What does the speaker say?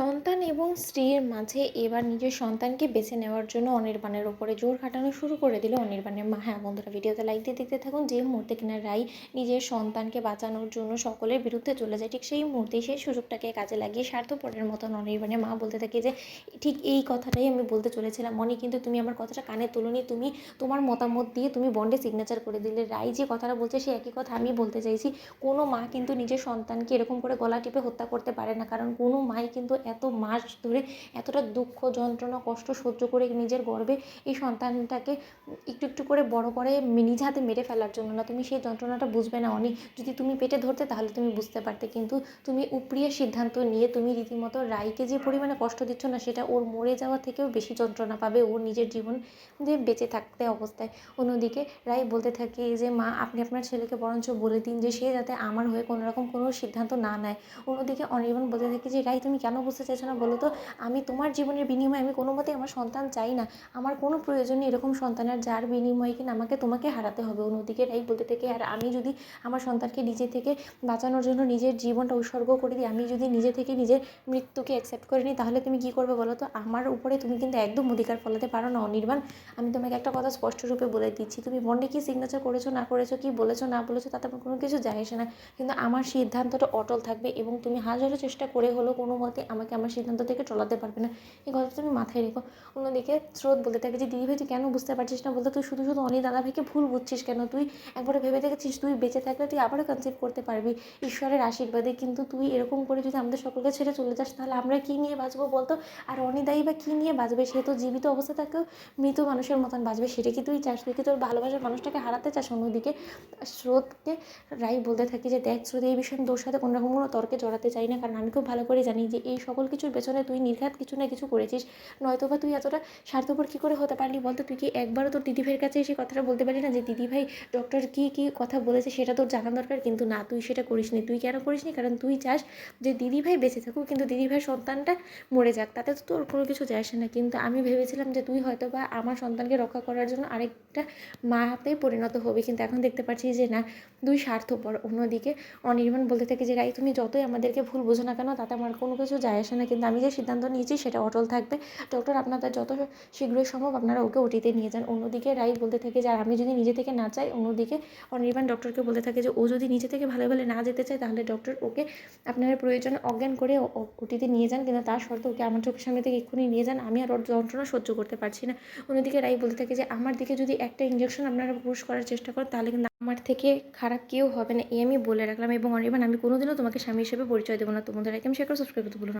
সন্তান এবং স্ত্রীর মাঝে এবার নিজের সন্তানকে বেছে নেওয়ার জন্য অনির্বাণের ওপরে জোর খাটানো শুরু করে দিল অনির্বাণের মা। হ্যাঁ বন্ধুরা, ভিডিওতে লাইক দিয়ে দেখতে থাকুন যে মুহূর্তে কিনা রাই নিজের সন্তানকে বাঁচানোর জন্য সকলের বিরুদ্ধে চলে যায়। ঠিক সেই মুহূর্তে সেই সুযোগটাকে কাজে লাগিয়ে স্বার্থপরের মতন অনির্বাণের মা বলতে থাকে যে, ঠিক এই কথাটাই আমি বলতে চলেছিলাম। মনি কিন্তু তুমি আমার কথাটা কানে তুলনি। তুমি তোমার মতামত দিয়ে তুমি বন্ডে সিগনেচার করে দিলে। রাই যে কথাটা বলছে সে একই কথা আমি বলতে চাইছি। কোনো মা কিন্তু নিজের সন্তানকে এরকম করে গলা টিপে হত্যা করতে পারে না। কারণ কোনো মাই কিন্তু এত মাস ধরে এতটা দুঃখ, যন্ত্রণা, কষ্ট সহ্য করে নিজের গর্বে এই সন্তানটাকে একটু একটু করে বড় করে নিজ হাতে মেরে ফেলার জন্য না, তুমি সেই যন্ত্রণাটা বুঝবে না অনেক। যদি তুমি পেটে ধরতে তাহলে তুমি বুঝতে পারতে, কিন্তু তুমি উপরিয়ে সিদ্ধান্ত নিয়ে তুমি রীতিমতো রাইকে যে পরিমাণে কষ্ট দিচ্ছ না, সেটা ওর মরে যাওয়া থেকেও বেশি যন্ত্রণা পাবে ওর নিজের জীবন যে বেঁচে থাকতে অবস্থায়। অন্যদিকে রাই বলতে থাকে যে, মা, আপনি আপনার ছেলেকে বরঞ্চ বলে দিন যে, সে যাতে আমার হয়ে কোনো রকম কোনো সিদ্ধান্ত না নেয়। অন্যদিকে অনির্বাণ বলতে থাকে যে রাই তুমি কেন বুঝতে চাইছো না বলো তো? আমি তোমার জীবনের বিনিময়ে আমি কোনো মতেই আমার সন্তান চাই না। আমার কোনো প্রয়োজন নেই এরকম সন্তানের যার বিনিময়ে কিনা আমাকে তোমাকে হারাতে হবে। অন্যদিকে রাই বলতে থেকে আর আমি যদি আমার সন্তানকে নিজে থেকে বাঁচানোর জন্য নিজের জীবনটা উৎসর্গ করে দিই, আমি যদি নিজে থেকে নিজের মৃত্যুকে অ্যাকসেপ্ট করে নিই, তাহলে তুমি কী করবে বলো তো? আমার উপরে তুমি কিন্তু একদম অধিকার ফলাতে পারো না, অনির্বাণ। আমি তোমাকে একটা কথা স্পষ্টরূপে বলে দিচ্ছি। তুমি বন্ডে কি সিগনেচার করেছ, না করেছ, কি বলেছ, না বলেছ, তাতে আমার কোনো কিছু যায় না। কিন্তু আমার সিদ্ধান্তটা অটল থাকবে এবং তুমি হাজারো চেষ্টা করে হলেও কোনো মতে আমাকে আমার সিদ্ধান্ত থেকে চলাতে পারবে না। এই কথাটা তুমি মাথায় রেখো। অন্যদিকে স্রোত বলতে থাকে যে, দিদি ভাই, তুই কেন বুঝতে পারছিস না? বলতে তুই শুধু শুধু অনি দাদা ভাইকে ভুল বুঝছিস কেন? তুই একবারে ভেবে দেখেছিস, তুই বেঁচে থাকলে তুই আবারও কনসেপ্ট করতে পারবি। ঈশ্বরের আশীর্বাদে কিন্তু তুই এরকম করে যদি আমাদের সকলকে ছেড়ে চলে যাস, তাহলে আমরা কী নিয়ে বাঁচবো বলতো? আর অনিদায়ী বা কী নিয়ে বাঁচবে? সে তো জীবিত অবস্থা থাকেও মৃত মানুষের মতন বাঁচবে। সেটা কি তুই চাস? তুই কি তোর ভালোবাসার মানুষটাকে হারাতে চাস? অন্যদিকে স্রোতকে রাই বলতে থাকি যে, দেখ স্রোত, এই বিষয়ে তোর সাথে কোনো রকম কোনো তর্কে জড়াতে চাই না। কারণ আমি খুব ভালো করে জানি যে, এই সকল কিছুর পেছনে তুই নির্ঘাত কিছু না কিছু করেছিস। নয়তো বা তুই এতটা স্বার্থপর কী করে হতে পারলি বলতো? তুই কি একবারও তোর দিদিভাইয়ের কাছে এসে কথাটা বলতে পারলি না যে, দিদিভাই ডক্টর কী কী কথা বলেছে সেটা তোর জানা দরকার? কিন্তু না, তুই সেটা করিসনি। তুই কেন করিসনি? কারণ তুই চাস যে, দিদিভাই বেঁচে থাকুক, কিন্তু দিদিভাইয়ের সন্তানটা মরে যাক। তাতে তো তোর কোনো কিছু যায় আসে না। কিন্তু আমি ভেবেছিলাম যে, তুই হয়তো বা আমার সন্তানকে রক্ষা করার জন্য আরেকটা মাতে পরিণত হবে। কিন্তু এখন দেখতে পাচ্ছি যে, না দুই স্বার্থপর। অন্যদিকে অনির্বাণ বলতে থাকে যে, রাই, তুমি যতই আমাদেরকে ভুল বোঝো না কেন, তাতে আমার কোনো কিছু যায় আসে না কিন্তু আমি যে সিদ্ধান্ত নিয়েছি সেটা অটল থাকবে। ডক্টর আপনাদের যত শীঘ্রই সম্ভব আপনারা ওকে ওটিতে নিয়ে যান। অন্যদিকে রাই বলতে থাকে যে আর আমি যদি নিজে থেকে না চাই, অন্যদিকে অনির্বাণ ডক্টরকে বলতে থাকে যে ও যদি নিজে থেকে ভালো ভালো না যেতে চায়, তাহলে ডক্টর ওকে আপনার প্রয়োজন অজ্ঞান করে ওটিতে নিয়ে যান কিন্তু তার শর্তে ওকে আমার চোখের সামনে থেকে এক্ষুনি নিয়ে যান। আমি আর ওর যন্ত্রণা সহ্য করতে পারছি না। অন্যদিকে রাই বলতে থাকে যে আমার দিকে যদি একটা ইঞ্জেকশন আপনারা পুশ করার চেষ্টা করেন, তাহলে কিন্তু আমার থেকে খারাপ কেউ হবে না। এই আমি বলে রাখলাম এবং অনির্বাণ, আমি কোনোদিনও তোমাকে স্বামী হিসেবে পরিচয় দেবো না। তোমাদের আগে আমি সেটা সাবস্ক্রাইব করতে বলুন